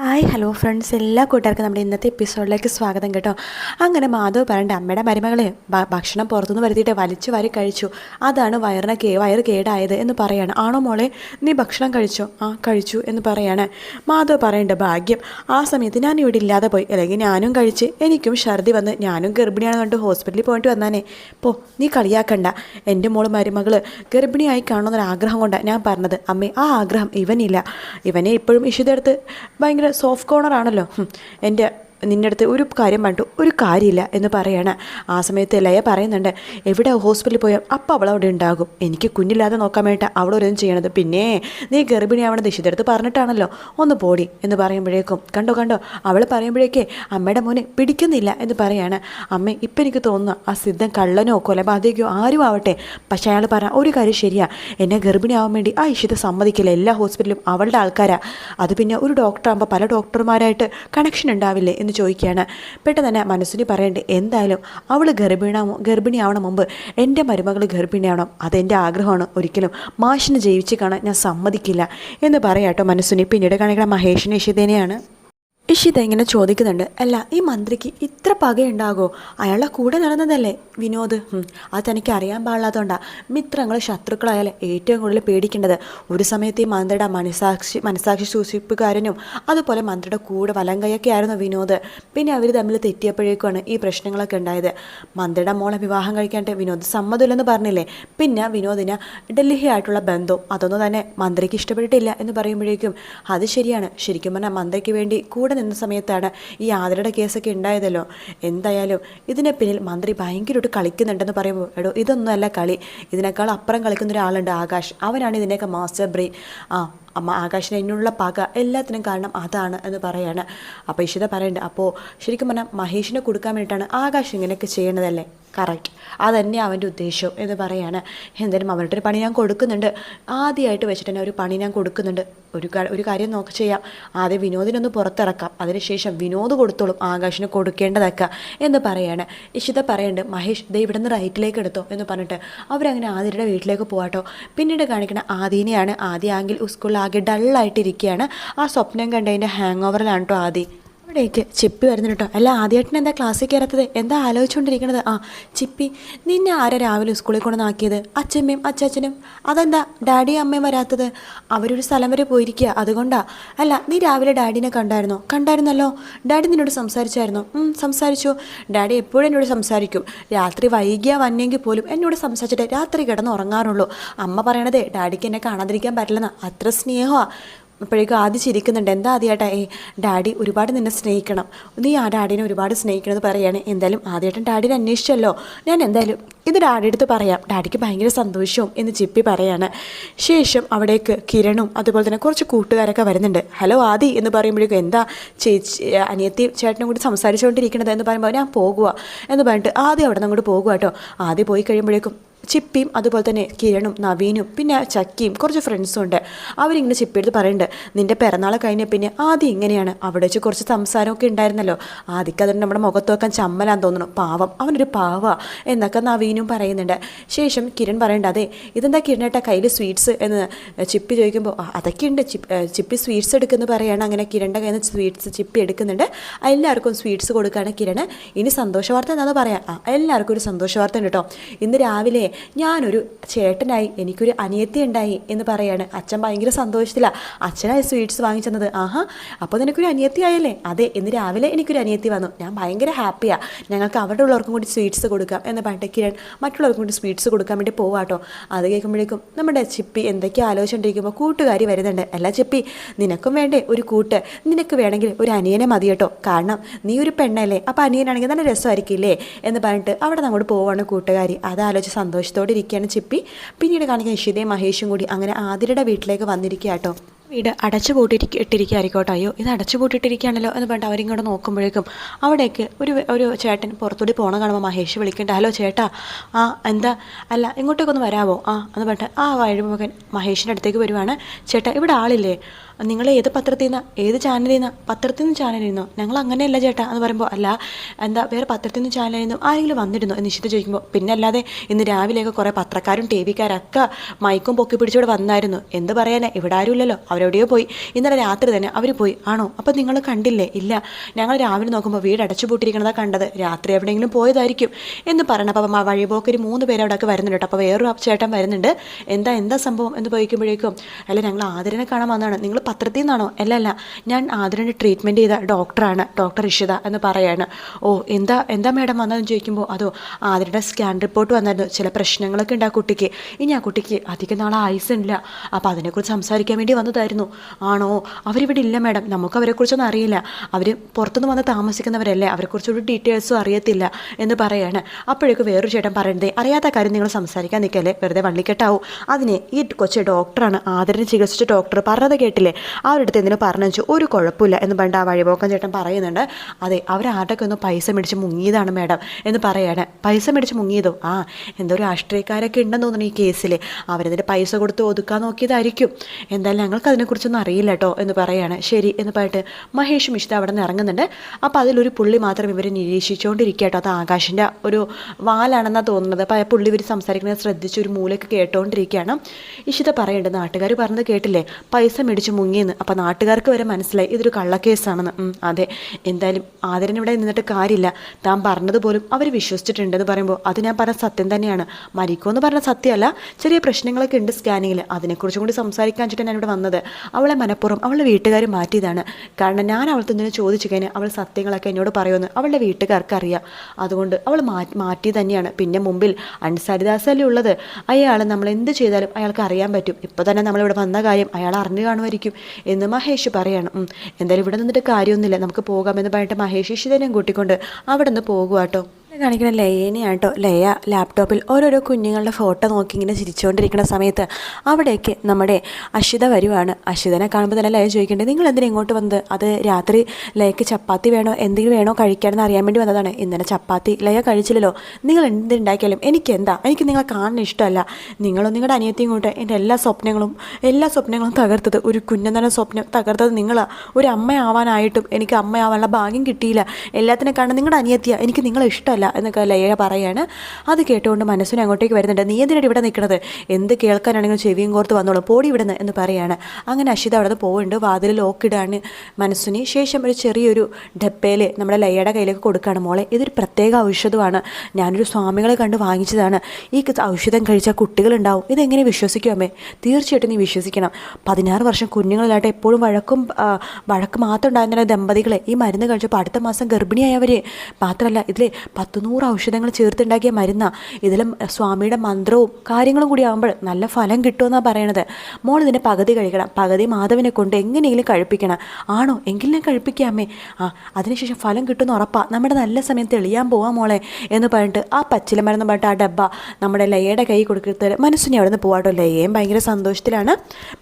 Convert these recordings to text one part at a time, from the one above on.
Hi hello friends. എല്ലാ കൂട്ടുകാർക്കും നമ്മുടെ ഇന്നത്തെ എപ്പിസോഡിലേക്ക് സ്വാഗതം കേട്ടോ. അങ്ങനെ മാധവ് പറയണ്ട അമ്മയുടെ മരുമകളെ ഭക്ഷണം പുറത്തുനിന്ന് വരുത്തിയിട്ട് വലിച്ചു വാരി കഴിച്ചു. അതാണ് വയറിനെ കേ വയറ് കേടായത് എന്ന് പറയാണ്. ആണോ മോളെ? നീ ഭക്ഷണം കഴിച്ചോ? ആ കഴിച്ചു എന്ന് പറയാണ്. മാധവ് പറയണ്ട ഭാഗ്യം. ആ സമയത്ത് ഞാൻ ഇവിടെ ഇല്ലാതെ പോയി. അല്ലെങ്കിൽ ഞാനും കഴിച്ച്. എനിക്കും ഛർദി വന്ന്. ഞാനും ഗർഭിണിയാണെന്ന് കണ്ട് ഹോസ്പിറ്റലിൽ പോയിട്ട് വന്നാനേ. പോ നീ കളിയാക്കണ്ട. എന്റെ മോൾ മരുമകൾ ഗർഭിണിയായി കാണുന്നൊരാഗ്രഹം കൊണ്ടാണ് ഞാൻ പറഞ്ഞത്. അമ്മേ ആ ആഗ്രഹം ഇവനില്ല. ഇവനെ ഇപ്പോഴും ഇഷിതെടുത്ത് ഭയങ്കര സോഫ്റ്റ് കോർണർ ആണല്ലോ എന്റെ നിന്റെ അടുത്ത് ഒരു കാര്യം പണ്ടു ഒരു കാര്യമില്ല എന്ന് പറയാണ്. ആ സമയത്ത് ലയ പറയുന്നുണ്ട് എവിടെ ഹോസ്പിറ്റലിൽ പോയാൽ അപ്പം അവൾ അവിടെ ഉണ്ടാകും. എനിക്ക് കുഞ്ഞില്ലാതെ നോക്കാൻ വേണ്ടിയിട്ട് അവിടെ ഒരു ചെയ്യണത്. പിന്നെ നീ ഗർഭിണിയാവണ ദിശിതെടുത്ത് പറഞ്ഞിട്ടാണല്ലോ. ഒന്ന് പോടി എന്ന് പറയുമ്പോഴേക്കും കണ്ടോ കണ്ടോ അവൾ പറയുമ്പോഴേക്കേ അമ്മയുടെ മോനെ പിടിക്കുന്നില്ല എന്ന് പറയാണ്. അമ്മ ഇപ്പം എനിക്ക് തോന്നുന്നു ആ സിദ്ധൻ കള്ളനോ കൊലപാതകയോ ആരും ആവട്ടെ. പക്ഷേ അയാൾ പറഞ്ഞ ഒരു കാര്യം ശരിയാ. എന്നെ ഗർഭിണിയാവാൻ വേണ്ടി ആ ഇഷിത സമ്മതിക്കില്ല. എല്ലാ ഹോസ്പിറ്റലും അവളുടെ ആൾക്കാരാണ് അത് പിന്നെ ഒരു ഡോക്ടറാകുമ്പോൾ പല ഡോക്ടർമാരായിട്ട് കണക്ഷൻ ഉണ്ടാവില്ലേ എന്ന് ചോദിക്കുകയാണ്. പെട്ടെന്ന് തന്നെ മനസ്സിന് പറയേണ്ടത് എന്തായാലും അവൾ ഗർഭിണാമോ ഗർഭിണിയാവണം മുമ്പ് എന്റെ മരുമകൾ ഗർഭിണിയാവണം. അതെന്റെ ആഗ്രഹമാണ്. ഒരിക്കലും മാഷിനെ ജയിച്ച് കാണാൻ ഞാൻ സമ്മതിക്കില്ല എന്ന് പറയാട്ടോ മനസ്സിന്. പിന്നീട് കാണിക്കണം മഹേഷിനെ ഇഷിതേനെയാണ് ഇഷിത ഇങ്ങനെ ചോദിക്കുന്നുണ്ട് അല്ല ഈ മന്ത്രിക്ക് ഇത്ര പകയുണ്ടാകോ? അയാളുടെ കൂടെ നടന്നതല്ലേ? വിനോദ് അത് തനിക്ക് അറിയാൻ പാടില്ലാത്തതുകൊണ്ടാ മിത്രങ്ങൾ ശത്രുക്കളായാലും ഏറ്റവും കൂടുതൽ പേടിക്കേണ്ടത്. ഒരു സമയത്ത് ഈ മന്ത്രിയുടെ മനസാക്ഷി മനസാക്ഷി സൂക്ഷിപ്പുകാരനും അതുപോലെ മന്ത്രിയുടെ കൂടെ വലങ്കയൊക്കെ ആയിരുന്നു വിനോദ്. പിന്നെ അവർ തമ്മിൽ തെറ്റിയപ്പോഴേക്കുമാണ് ഈ പ്രശ്നങ്ങളൊക്കെ ഉണ്ടായത്. മന്ത്രിയുടെ മോളെ വിവാഹം കഴിക്കാനായിട്ട് വിനോദ് സമ്മതമില്ലെന്ന് പറഞ്ഞില്ലേ? പിന്നെ വിനോദിന് ഡൽഹി ആയിട്ടുള്ള ബന്ധം അതൊന്നും തന്നെ മന്ത്രിക്ക് ഇഷ്ടപ്പെട്ടിട്ടില്ല എന്ന് പറയുമ്പോഴേക്കും അത് ശരിയാണ്. ശരിക്കും പറഞ്ഞാൽ മന്ത്രിക്ക് വേണ്ടി കൂടെ നിന്ന സമയത്താണ് ഈ ആതിരയുടെ കേസൊക്കെ ഉണ്ടായതല്ലോ. എന്തായാലും ഇതിനെ പിന്നിൽ മന്ത്രി ഭയങ്കരമായിട്ട് കളിക്കുന്നുണ്ടെന്ന് പറയുമ്പോൾ എടോ ഇതൊന്നുമല്ല കളി. ഇതിനേക്കാൾ അപ്പുറം കളിക്കുന്ന ഒരാളുണ്ട് ആകാശ്. അവനാണ് ഇതിന്റെയൊക്കെ മാസ്റ്റർ ബ്രെയിൻ ആ അമ്മ ആകാശിന് അതിനുള്ള പക എല്ലാത്തിനും കാരണം അതാണ് എന്ന് പറയാണ്. അപ്പോൾ ഇഷിത പറയണ്ട് അപ്പോൾ ശരിക്കും പറഞ്ഞാൽ മഹേഷിനെ കൊടുക്കാൻ വേണ്ടിയിട്ടാണ് ആകാശ് ഇങ്ങനെയൊക്കെ ചെയ്യണതല്ലേ? കറക്റ്റ് അതന്നെ അവന്റെ ഉദ്ദേശം എന്ന് പറയാണ്. എന്തായാലും അവരുടെ ഒരു പണി ഞാൻ കൊടുക്കുന്നുണ്ട്. ആദ്യമായിട്ട് വെച്ചിട്ട് തന്നെ ഒരു പണി ഞാൻ കൊടുക്കുന്നുണ്ട്. ഒരു ഒരു കാര്യം നോക്കി ചെയ്യാം. ആദ്യം വിനോദിനൊന്ന് പുറത്തിറക്കാം. അതിനുശേഷം വിനോദ് കൊടുത്തോളും ആകാശിന് കൊടുക്കേണ്ടതൊക്കെ എന്ന് പറയാണ്. ഇഷിത പറയുന്നുണ്ട് മഹേഷ് ദേ ഇവിടെ നിന്ന് റൈറ്റിലേക്ക് എടുത്തോ എന്ന് പറഞ്ഞിട്ട് അവരങ്ങനെ ആതിരയുടെ വീട്ടിലേക്ക് പോവാട്ടോ. പിന്നീട് കാണിക്കണ ആദീനെയാണ്. ആദ്യ ആങ്കിൽ സ്കൂളിൽ ആകെ ഡള്ളായിട്ടിരിക്കുകയാണ് ആ സ്വപ്നം കണ്ടതിന്റെ ഹാങ് ഓവറിലാണ് കേട്ടോ ആദി. അവിടേക്ക് ചിപ്പി വരുന്നുണ്ട് കേട്ടോ. അല്ല ആദ്യമായിട്ടിന് എന്താ ക്ലാസ്സിൽ കയറാത്തത്? എന്താ ആലോചിച്ചുകൊണ്ടിരിക്കണത്? ആ ചിപ്പി നിന്നെ ആരാ രാവിലെ സ്കൂളിൽ കൊണ്ടുവന്നാക്കിയത്? അച്ഛമ്മയും അച്ചാച്ചനും? അതെന്താ ഡാഡിയും അമ്മയും വരാത്തത്? അവരൊരു സ്ഥലം വരെ പോയിരിക്കുക അതുകൊണ്ടാ. അല്ല നീ രാവിലെ ഡാഡിനെ കണ്ടായിരുന്നോ? കണ്ടായിരുന്നല്ലോ. ഡാഡി നിന്നോട് സംസാരിച്ചായിരുന്നോ? സംസാരിച്ചു. ഡാഡി എപ്പോഴും എന്നോട് സംസാരിക്കും. രാത്രി വൈകിയ വന്നെങ്കിൽ പോലും എന്നോട് സംസാരിച്ചിട്ട് രാത്രി കിടന്ന് ഉറങ്ങാറുള്ളൂ അമ്മ പറയണതേ ഡാഡിക്ക് എന്നെ കാണാതിരിക്കാൻ പറ്റില്ലെന്ന്. അത്ര സ്നേഹമാണ് അപ്പോഴേക്കും ആദ്യം ചിരിക്കുന്നുണ്ട് എന്താ ആദ്യമായിട്ടാ ഏ ഡാഡി ഒരുപാട് നിന്നെ സ്നേഹിക്കണം. നീ ആ ഡാഡിനെ ഒരുപാട് സ്നേഹിക്കണമെന്ന് പറയുകയാണ് എന്തായാലും ആദ്യമായിട്ടും ഡാഡിനെ അന്വേഷിച്ചല്ലോ. ഞാൻ എന്തായാലും ഇത് ഡാഡിയുടെ അടുത്ത് പറയാം. ഡാഡിക്ക് ഭയങ്കര സന്തോഷവും എന്ന് ചിപ്പി പറയാണ്. ശേഷം അവിടേക്ക് കിരണും അതുപോലെ തന്നെ കുറച്ച് കൂട്ടുകാരൊക്കെ വരുന്നുണ്ട്. ഹലോ ആദി എന്ന് പറയുമ്പോഴേക്കും എന്താ ചേച്ചി അനിയത്തി ചേട്ടനും കൂടി സംസാരിച്ചുകൊണ്ടിരിക്കണത് എന്ന് പറയുമ്പോൾ ഞാൻ പോകുക എന്ന് പറഞ്ഞിട്ട് ആദ്യം അവിടെ നിന്ന് അങ്ങോട്ട് പോകുക കേട്ടോ ആദ്യം പോയി കഴിയുമ്പോഴേക്കും ചിപ്പിയും അതുപോലെ തന്നെ കിരണും നവീനും പിന്നെ ചക്കിയും കുറച്ച് ഫ്രണ്ട്സും ഉണ്ട്. അവരിങ്ങനെ ചിപ്പിയെടുത്ത് പറയുന്നുണ്ട് നിന്റെ പിറന്നാൾ കഴിഞ്ഞ പിന്നെ ആദ്യം ഇങ്ങനെയാണ്. അവിടെ വെച്ച് കുറച്ച് സംസാരമൊക്കെ ഉണ്ടായിരുന്നല്ലോ. ആദ്യക്ക് അതിന് നമ്മുടെ മുഖത്ത് വെക്കാൻ ചമ്മലാൻ തോന്നുന്നു. പാവം. അവനൊരു പാവ. എന്നൊക്കെ നവീനും പറയുന്നുണ്ട്. ശേഷം കിരൺ പറയണ്ട അതെ ഇതെന്താ കിരണേട്ട കയ്യിൽ സ്വീറ്റ്സ്? എന്ന് ചിപ്പി ചോദിക്കുമ്പോൾ "ആ, അതൊക്കെ ഉണ്ട്. ചിപ്പ് സ്വീറ്റ്സ് എടുക്കുന്നു പറയുകയാണ് അങ്ങനെ കിരണിന്റെ കയ്യിൽ നിന്ന് സ്വീറ്റ്സ് ചിപ്പി എടുക്കുന്നുണ്ട്. എല്ലാവർക്കും സ്വീറ്റ്സ് കൊടുക്കുകയാണ് കിരണ്. ഇനി സന്തോഷവാർത്ത എന്താണെന്ന് പറയാം. എല്ലാവർക്കും ഒരു സന്തോഷവാർത്ത ഉണ്ട് കേട്ടോ ഇന്ന് രാവിലെ ഞാനൊരു ചേട്ടനായി എനിക്കൊരു അനിയത്തി ഉണ്ടായി എന്ന് പറയാണ്. അച്ഛൻ ഭയങ്കര സന്തോഷത്തിലാണ് അച്ഛനായി സ്വീറ്റ്സ് വാങ്ങിച്ചെന്നത്. ആഹാ അപ്പോൾ നിനക്കൊരു അനിയത്തി ആയല്ലേ? അതെ ഇന്ന് രാവിലെ എനിക്കൊരു അനിയത്തി വന്നു. ഞാൻ ഭയങ്കര ഹാപ്പിയാണ് ഞങ്ങൾക്ക് അവിടെ ഉള്ളവർക്കും കൂടി സ്വീറ്റ്സ് കൊടുക്കാം എന്ന് പറഞ്ഞിട്ട് കിരൺ മറ്റുള്ളവർക്കും കൂടി സ്വീറ്റ്സ് കൊടുക്കാൻ വേണ്ടി പോവാട്ടോ അത് കേൾക്കുമ്പോഴേക്കും നമ്മുടെ ചിപ്പി എന്തൊക്കെ ആലോചിച്ചുകൊണ്ടിരിക്കുമ്പോൾ കൂട്ടുകാരി വരുന്നുണ്ട്. അല്ല ചിപ്പി നിനക്കും വേണ്ടേ ഒരു കൂട്ട്? നിനക്ക് വേണമെങ്കിൽ ഒരു അനിയനെ മതി കേട്ടോ കാരണം നീ ഒരു പെണ്ണല്ലേ അപ്പോൾ അനിയനാണെങ്കിൽ നല്ല രസമായിരിക്കില്ലേ? എന്ന് പറഞ്ഞിട്ട് അവിടെ അങ്ങോട്ട് പോവാണ് കൂട്ടുകാരി. അത് ആലോചിച്ച് സന്തോഷത്തോടെ ഇരിക്കുകയാണ് ചിപ്പി. പിന്നീട് കാണിക്കുന്ന ഇഷിതയും മഹേഷും കൂടി അങ്ങനെ ആതിരയുടെ വീട്ടിലേക്ക് വന്നിരിക്കുക വീട് അടച്ചു പൂട്ടിരിക്ക ഇട്ടിരിക്കുകയായിരിക്കോട്ടെ. അയ്യോ ഇത് അടച്ചു പൂട്ടിയിട്ടിരിക്കുകയാണല്ലോ എന്ന് പറഞ്ഞിട്ട് അവരിങ്ങോട്ട് നോക്കുമ്പോഴേക്കും അവിടേക്ക് ഒരു ഒരു ചേട്ടൻ പുറത്തൂടി പോണ കാണുമ്പോൾ മഹേഷ് വിളിക്കേണ്ട. ഹലോ ചേട്ടാ ആ എന്താ? അല്ല ഇങ്ങോട്ടേക്കൊന്ന് വരാമോ ആ എന്ന് പറഞ്ഞിട്ട് ആ വഴിമുഖൻ മഹേഷിന്റെ അടുത്തേക്ക് വരുവാണ്. ചേട്ടാ ഇവിടെ ആളില്ലേ? നിങ്ങൾ ഏത് പത്രത്തിൽ നിന്നാ ഏത് ചാനലിൽ നിന്നാ പത്രത്തിൽ നിന്ന് ചാനലിൽ നിന്നോ ഞങ്ങൾ അങ്ങനെയല്ല ചേട്ടാ എന്ന് പറയുമ്പോൾ അല്ല എന്താ വേറെ പത്രത്തിൽ നിന്ന് ചാനലിൽ നിന്നും ആരെങ്കിലും വന്നിരുന്നോ എന്ന് നിശ്ചിത ചോദിക്കുമ്പോൾ പിന്നെ അല്ലാതെ ഇന്ന് രാവിലെയൊക്കെ കുറേ പത്രക്കാരും ടി വിക്കാരൊക്കെ മൈക്കും പൊക്കി പിടിച്ചോടെ വന്നായിരുന്നു. എന്ത് പറയാനേ? ഇവിടെ ആരും ഇല്ലല്ലോ. അവരെവിടെയോ പോയി. ഇന്നലെ രാത്രി തന്നെ അവർ പോയി. ആണോ? അപ്പം നിങ്ങൾ കണ്ടില്ലേ? ഇല്ല. ഞങ്ങൾ രാവിലെ നോക്കുമ്പോൾ വീട് അടച്ചു പൂട്ടിയിരിക്കണതാ കണ്ടത്. രാത്രി എവിടെയെങ്കിലും പോയതായിരിക്കും എന്ന് പറയണം. അപ്പം ആ വഴിപോക്കര് മൂന്ന് പേര് അവിടെയൊക്കെ വരുന്നുണ്ട് അപ്പോൾ വേറൊരു ചേട്ടൻ വരുന്നുണ്ട്. എന്താ എന്താ സംഭവം എന്ന് പോയിക്കുമ്പോഴേക്കും അല്ല ഞങ്ങൾ ആദരനെ കാണാൻ വന്നതാണ്. നിങ്ങൾ പത്രത്തിൽ നിന്നാണോ അല്ല അല്ല. ഞാൻ ആദരനെ ട്രീറ്റ്മെന്റ് ചെയ്ത ഡോക്ടറാണ് ഡോക്ടർ ഇഷിത എന്ന് പറയാണ്. ഓ എന്താ എന്താ മാഡം വന്നതെന്ന് ചോദിക്കുമ്പോൾ അതോ ആദരയുടെ സ്കാൻ റിപ്പോർട്ട് വന്നായിരുന്നു ചില പ്രശ്നങ്ങളൊക്കെ ഉണ്ട് ആ കുട്ടിക്ക്. ഇനി ആ കുട്ടിക്ക് അധികം നാളെ ആയുസ് ആയുസില്ല അപ്പോൾ അതിനെക്കുറിച്ച് സംസാരിക്കാൻ വേണ്ടി വന്നതായിരുന്നു. ആണോ? അവരിവിടെ ഇല്ല മാഡം. നമുക്ക് അവരെക്കുറിച്ചൊന്നും അറിയില്ല. അവർ പുറത്തുനിന്ന് വന്ന് താമസിക്കുന്നവരല്ലേ? അവരെക്കുറിച്ചൊരു ഡീറ്റെയിൽസും അറിയത്തില്ല എന്ന് പറയാണ്. അപ്പോഴേക്കും വേറൊരു ചേട്ടൻ പറയുന്നത് അറിയാത്ത കാര്യം നിങ്ങൾ സംസാരിക്കാൻ നിൽക്കല്ലേ വെറുതെ വള്ളിക്കെട്ടാവും. അതിനെ ഈ കൊച്ചു ഡോക്ടറാണ് ആദരനെ ചികിത്സിച്ച ഡോക്ടർ പറഞ്ഞത് കേട്ടില്ലേ? അവരുടെ അടുത്ത് എന്തിനു പറഞ്ഞു വെച്ചു ഒരു കുഴപ്പമില്ല എന്ന് പറഞ്ഞിട്ട് ആ വഴിപോക്കൻ ചേട്ടൻ പറയുന്നുണ്ട്. അതെ അവരാട്ടൊക്കെ ഒന്ന് പൈസ മേടിച്ച് മുങ്ങിയതാണ് മേഡം എന്ന് പറയാണ്. പൈസ മേടിച്ച് മുങ്ങിയതോ? ആ എന്തോ ഒരു രാഷ്ട്രീയക്കാരൊക്കെ ഉണ്ടെന്ന് തോന്നുന്നു ഈ കേസിൽ അവരതിന്റെ പൈസ കൊടുത്ത് ഒതുക്കാൻ നോക്കിയതായിരിക്കും. എന്തായാലും ഞങ്ങൾക്ക് അതിനെക്കുറിച്ചൊന്നും അറിയില്ല കേട്ടോ എന്ന് പറയാണ്. ശരി എന്ന് പറഞ്ഞിട്ട് മഹേഷ് മിശ്ര അവിടെ നിന്ന് ഇറങ്ങുന്നുണ്ട്. അപ്പോൾ അതിലൊരു പുള്ളി മാത്രം ഇവർ നിരീക്ഷിച്ചുകൊണ്ടിരിക്കുക കേട്ടോ അത് ആകാശിന്റെ ഒരു വാലാണെന്നാണ് തോന്നുന്നത്. അപ്പോൾ ആ പുള്ളി ഇവർ സംസാരിക്കുന്നത് ശ്രദ്ധിച്ച് ഒരു മൂലയ്ക്ക് കേട്ടോണ്ടിരിക്കുകയാണ്. ഇഷിത പറയേണ്ടത് നാട്ടുകാർ പറഞ്ഞത് കേട്ടില്ലേ? പൈസ മേടിച്ച് മുങ്ങിയെന്ന് അപ്പോൾ നാട്ടുകാർക്ക് വരെ മനസ്സിലായി. ഇതൊരു കള്ളക്കേസാണെന്ന്. അതെ. എന്തായാലും ആദരനിവിടെ നിന്നിട്ട് കാര്യമില്ല. താൻ പറഞ്ഞതുപോലും അവർ വിശ്വസിച്ചിട്ടുണ്ടെന്ന് പറയുമ്പോൾ അത് ഞാൻ പറഞ്ഞ സത്യം തന്നെയാണ്. മരിക്കോ എന്ന് പറഞ്ഞ സത്യമല്ല. ചെറിയ പ്രശ്നങ്ങളൊക്കെ ഉണ്ട് സ്കാനിങ്ങിൽ അതിനെക്കുറിച്ചും കൂടി സംസാരിക്കാൻ വെച്ചിട്ട് ഞാൻ ഇവിടെ വന്നത്. അവളെ മനഃപ്പുറം അവളുടെ വീട്ടുകാർ മാറ്റിയതാണ്. കാരണം ഞാൻ അവൾക്ക് എന്തിനു ചോദിച്ചു കഴിഞ്ഞാൽ അവൾ സത്യങ്ങളൊക്കെ എന്നോട് പറയുമെന്ന് അവളുടെ വീട്ടുകാർക്ക് അറിയാം. അതുകൊണ്ട് അവൾ മാറ്റി തന്നെയാണ്. പിന്നെ മുമ്പിൽ അൻസാരിദാസല്ലേ ഉള്ളത്. അയാൾ നമ്മൾ എന്ത് ചെയ്താലും അയാൾക്ക് അറിയാൻ പറ്റും. ഇപ്പോൾ തന്നെ നമ്മളിവിടെ വന്ന കാര്യം അയാൾ അറിഞ്ഞു കാണുമായിരിക്കും. എന്ന് മഹേഷ് പറയണം. എന്തായാലും ഇവിടെ നിന്നിട്ട് കാര്യമൊന്നുമില്ല. നമുക്ക് പോകാമെന്ന് പറഞ്ഞിട്ട് മഹേഷ് ഇഷിതനെയും കൂട്ടിക്കൊണ്ട് അവിടെ നിന്ന് പോകുക ഇവിടെ കാണിക്കുന്ന ലയേനെയാണ് ലയ ലാപ്ടോപ്പിൽ ഓരോരോ കുഞ്ഞുങ്ങളുടെ ഫോട്ടോ നോക്കി ഇങ്ങനെ ചിരിച്ചുകൊണ്ടിരിക്കുന്ന സമയത്ത് അവിടേക്ക് നമ്മുടെ അഷിത വരുവാണ്. അഷിതനെ കാണുമ്പോൾ തന്നെ ലയ ചോദിക്കേണ്ടത് നിങ്ങൾ എന്തിനാ ഇങ്ങോട്ട് വന്നത്? അത് രാത്രി ലയക്ക് ചപ്പാത്തി വേണോ? എന്തെങ്കിലും വേണോ കഴിക്കാനെന്ന് അറിയാൻ വേണ്ടി വന്നതാണ്. ഇന്നലെ ചപ്പാത്തി ലയ കഴിച്ചില്ലല്ലോ. നിങ്ങൾ എന്തുണ്ടാക്കിയാലും എനിക്ക് എന്താ എനിക്ക് നിങ്ങളെ കാണാൻ ഇഷ്ടമല്ല. നിങ്ങളും നിങ്ങളുടെ അനിയത്തിയും ഇങ്ങോട്ട് എന്റെ എല്ലാ സ്വപ്നങ്ങളും എല്ലാ സ്വപ്നങ്ങളും തകർത്തത് ഒരു കുഞ്ഞെന്ന സ്വപ്നം തകർത്തത് നിങ്ങൾ ഒരു അമ്മയാവാനായിട്ടും എനിക്ക് അമ്മയാവാനുള്ള ഭാഗ്യം കിട്ടിയില്ല. എല്ലാത്തിനെ കാണാൻ നിങ്ങളുടെ അനിയത്തിയാണ് എനിക്ക് നിങ്ങളെ ഇഷ്ടമല്ല. എന്നൊക്കെ ലയ പറയാണ്. അത് കേട്ടുകൊണ്ട് മനസ്സിനെ അങ്ങോട്ടേക്ക് വരുന്നുണ്ട്. നീ എന്തിനാണ് ഇവിടെ നിൽക്കുന്നത്? എന്ത് കേൾക്കാനാണെങ്കിലും ചെവിയും കോർത്ത് വന്നോളൂ. പോടി ഇവിടുന്ന് എന്ന് പറയാണ്. അങ്ങനെ അഷിത അവിടെ നിന്ന് പോകുന്നുണ്ട് വാതിൽ ലോക്കിടാണ് മനസ്സിന്. ശേഷം ഒരു ചെറിയൊരു ഡപ്പയിൽ നമ്മുടെ ലയയുടെ കയ്യിലേക്ക് കൊടുക്കുകയാണ്. മോളെ ഇതൊരു പ്രത്യേക ഔഷധമാണ്. ഞാനൊരു സ്വാമികളെ കണ്ട് വാങ്ങിച്ചതാണ്. ഈ ഔഷധം കഴിച്ചാൽ കുട്ടികളുണ്ടാവും. ഇതെങ്ങനെ വിശ്വസിക്കും അമ്മേ? തീർച്ചയായിട്ടും നീ വിശ്വസിക്കണം. പതിനാറ് വർഷം കുഞ്ഞുങ്ങളിലായിട്ട് എപ്പോഴും വഴക്കും വഴക്ക് മാത്രം ഉണ്ടായിരുന്ന ദമ്പതികളെ. ഈ മരുന്ന് കഴിച്ചപ്പോൾ അടുത്ത മാസം ഗർഭിണിയായവർ മാത്രമല്ല ഇതിൽ പത്ത് നൂറ് ഔഷധങ്ങൾ ചേർത്തുണ്ടാക്കിയ മരുന്നാ. ഇതിലും സ്വാമിയുടെ മന്ത്രവും കാര്യങ്ങളും കൂടി ആകുമ്പോൾ നല്ല ഫലം കിട്ടുമെന്നാണ് പറയണത്. മോൾ ഇതിനെ പകുതി കഴിക്കണം. പകുതി മാധവനെ കൊണ്ട് എങ്ങനെയെങ്കിലും കഴിപ്പിക്കണം. ആണോ? എങ്കിലും ഞാൻ കഴിപ്പിക്കാമേ ആ അതിനുശേഷം ഫലം കിട്ടുമെന്ന് ഉറപ്പാണ് നമ്മുടെ നല്ല സമയം തെളിയാൻ പോവാം മോളെ എന്ന് പറഞ്ഞിട്ട് ആ പച്ചില മരുന്ന് പറഞ്ഞിട്ട് ആ ഡബ്ബ നമ്മുടെ ലയയുടെ കൈ കൊടുക്കരുത് മനസ്സിനെ അവിടെ നിന്ന് പോവാട്ടോ ലയയും ഭയങ്കര സന്തോഷത്തിലാണ്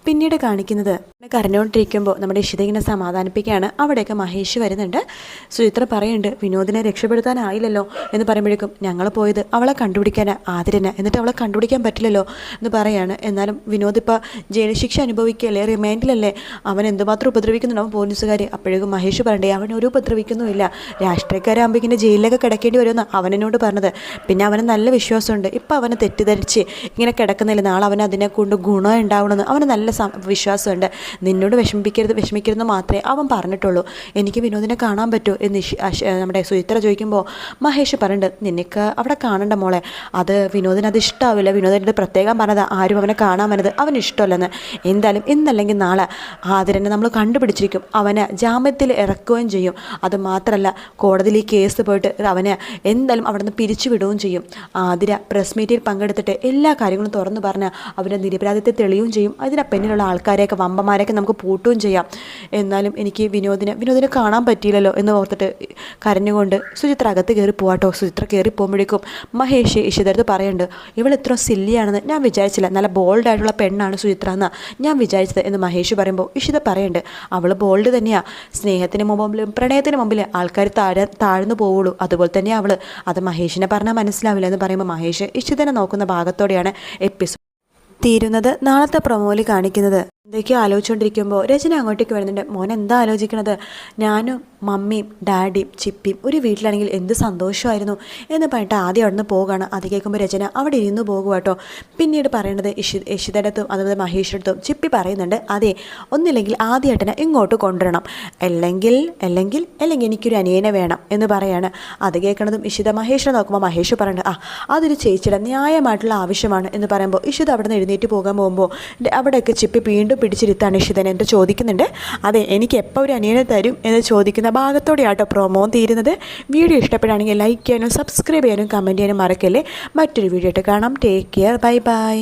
പിന്നീട് കാണിക്കുന്നത്. കരഞ്ഞുകൊണ്ടിരിക്കുമ്പോൾ നമ്മുടെ ഇഷിത ഇങ്ങനെ സമാധാനിപ്പിക്കുകയാണ്. അവിടെയൊക്കെ മഹേഷ് വരുന്നുണ്ട്. സുചിത്ര പറയുന്നുണ്ട് വിനോദിനെ രക്ഷപ്പെടുത്താനായില്ലല്ലോ. എന്ന് പറയുമ്പോഴേക്കും ഞങ്ങൾ പോയത് അവളെ കണ്ടുപിടിക്കാൻ ആതിരനെ. എന്നിട്ട് അവളെ കണ്ടുപിടിക്കാൻ പറ്റില്ലല്ലോ എന്ന് പറയാണ്. എന്നാലും വിനോദ് ഇപ്പോൾ ജയിൽ ശിക്ഷ അനുഭവിക്കുകയല്ലേ റിമൈൻഡിലല്ലേ? അവൻ എന്തുമാത്രം ഉപദ്രവിക്കുന്നുണ്ടാവും പോലീസുകാർ അപ്പോഴേക്കും മഹേഷ് പറയണ്ടേ അവൻ ഒരു ഉപദ്രവിക്കുന്നുമില്ല. രാഷ്ട്രീയക്കാരാകുമ്പോൾ ഇങ്ങനെ ജയിലിലൊക്കെ കിടക്കേണ്ടി വരുമെന്ന് അവനോട് പറഞ്ഞത്. പിന്നെ അവന് നല്ല വിശ്വാസമുണ്ട്. ഇപ്പം അവനെ തെറ്റിദ്ധരിച്ച് ഇങ്ങനെ കിടക്കുന്നില്ല. നാളെ അവൻ അതിനെ കൊണ്ട് ഗുണം ഉണ്ടാവണമെന്ന് അവന് നല്ല വിശ്വാസമുണ്ട്. നിന്നോട് വിഷമിപ്പിക്കരുത് വിഷമിക്കരുതെന്ന് മാത്രമേ അവൻ പറഞ്ഞിട്ടുള്ളൂ. എനിക്ക് വിനോദിനെ കാണാൻ പറ്റുമോ എന്ന് നമ്മുടെ സുചിത്ര ചോദിക്കുമ്പോൾ മഹേഷ് പറയുന്നുണ്ട് നിനക്ക് അവിടെ കാണണ്ട മോളെ. അത് വിനോദിന് അത് ഇഷ്ടാവില്ല. വിനോദിന്റെ പ്രത്യേകം പറഞ്ഞത്. ആരും അവനെ കാണാൻ വന്നത് അവന് ഇഷ്ടമല്ലെന്ന്. എന്തായാലും ഇന്നല്ലെങ്കിൽ നാളെ ആതിരനെ നമ്മൾ കണ്ടുപിടിച്ചിരിക്കും. അവനെ ജാമ്യത്തിൽ ഇറക്കുകയും ചെയ്യും. അത് മാത്രമല്ല കോടതിയിൽ കേസ് പോയിട്ട് അവനെ എന്തായാലും അവിടെ നിന്ന് പിരിച്ചുവിടുകയും ചെയ്യും. ആതിര പ്രസ് മീറ്റിൽ പങ്കെടുത്തിട്ട് എല്ലാ കാര്യങ്ങളും തുറന്നു പറഞ്ഞ് അവരുടെ നിരപരാധിത്തെ തെളിയുകയും ചെയ്യും. അതിനെ പിന്നിലുള്ള ആൾക്കാരെയൊക്കെ വമ്പന്മാരെയൊക്കെ നമുക്ക് പൂട്ടുകയും ചെയ്യാം. എന്നാലും എനിക്ക് വിനോദിനെ വിനോദിനെ കാണാൻ പറ്റിയില്ലല്ലോ എന്ന് ഓർത്തിട്ട് കരഞ്ഞുകൊണ്ട് സുചിത്ര അകത്ത് കയറി പോവാട്ടോ സുചിത്ര കയറി പോകുമ്പോഴേക്കും മഹേഷ് ഇഷിതരത്ത് പറയുന്നുണ്ട് ഇവൾ ഇത്ര സില്ലിയാണെന്ന് ഞാൻ വിചാരിച്ചില്ല. നല്ല ബോൾഡ് ആയിട്ടുള്ള പെണ്ണാണ് സുചിത്ര എന്ന് ഞാൻ വിചാരിച്ചത് എന്ന് മഹേഷ് പറയുമ്പോൾ ഇഷിത പറയുന്നുണ്ട് അവൾ ബോൾഡ് തന്നെയാണ് സ്നേഹത്തിന് മുമ്പിലും പ്രണയത്തിന് മുമ്പിൽ ആൾക്കാർ താഴെ താഴ്ന്നു പോവുള്ളൂ. അതുപോലെ തന്നെ അവൾ. അത് മഹേഷിനെ പറഞ്ഞാൽ മനസ്സിലാവില്ല എന്ന് പറയുമ്പോൾ മഹേഷ് ഇഷിതനെ നോക്കുന്ന ഭാഗത്തോടെയാണ് എപ്പിസോഡ് തീരുന്നത്. നാളത്തെ പ്രൊമോയിൽ കാണിക്കുന്നത്. എന്തൊക്കെയോ ആലോചിച്ചുകൊണ്ടിരിക്കുമ്പോൾ രചന അങ്ങോട്ടേക്ക് വരുന്നുണ്ട്. മോൻ എന്താ ആലോചിക്കണത്? ഞാനും മമ്മിയും ഡാഡിയും ചിപ്പിയും ഒരു വീട്ടിലാണെങ്കിൽ എന്ത് സന്തോഷമായിരുന്നു എന്ന് പറഞ്ഞിട്ട് ആദ്യം അവിടെ നിന്ന് പോകുകയാണ് അത് കേൾക്കുമ്പോൾ രചന അവിടെ ഇരുന്ന് പോകുക കേട്ടോ. പിന്നീട് പറയേണ്ടത് ഇഷി യശിതടുത്തും അതുപോലെ മഹേഷിടത്തും ചിപ്പി പറയുന്നുണ്ട് അതെ ഒന്നില്ലെങ്കിൽ ആദ്യേട്ടനെ ഇങ്ങോട്ട് കൊണ്ടുവരണം. അല്ലെങ്കിൽ അല്ലെങ്കിൽ അല്ലെങ്കിൽ എനിക്കൊരു അനിയനെ വേണം എന്ന് പറയാണ്. അത് കേൾക്കണതും ഇഷിത മഹേഷിനെ നോക്കുമ്പോൾ മഹേഷ് പറയുന്നുണ്ട് ആ അതൊരു ചേച്ചിയുടെ ന്യായമായിട്ടുള്ള ആവശ്യമാണ് എന്ന് പറയുമ്പോൾ ഇഷിത അവിടെ നിന്ന് എഴുന്നേറ്റ് പോകാൻ പോകുമ്പോൾ അവിടെയൊക്കെ ചിപ്പി വീണ്ടും പിടിച്ചിരുത്താണ് ഇഷിതനെ എന്നിട്ട് ചോദിക്കുന്നുണ്ട്? അതെ എനിക്ക് എപ്പോൾ ഒരു അനിയനെ തരും എന്ന് ചോദിക്കുന്ന ഭാഗത്തോടെയാട്ടോ പ്രൊമോ തീരുന്നത്. വീഡിയോ ഇഷ്ടപ്പെടുകയാണെങ്കിൽ ലൈക്ക് ചെയ്യാനും സബ്സ്ക്രൈബ് ചെയ്യാനും കമന്റ് ചെയ്യാനും മറക്കല്ലേ. മറ്റൊരു വീഡിയോ ആയിട്ട് കാണാം. Take care bye bye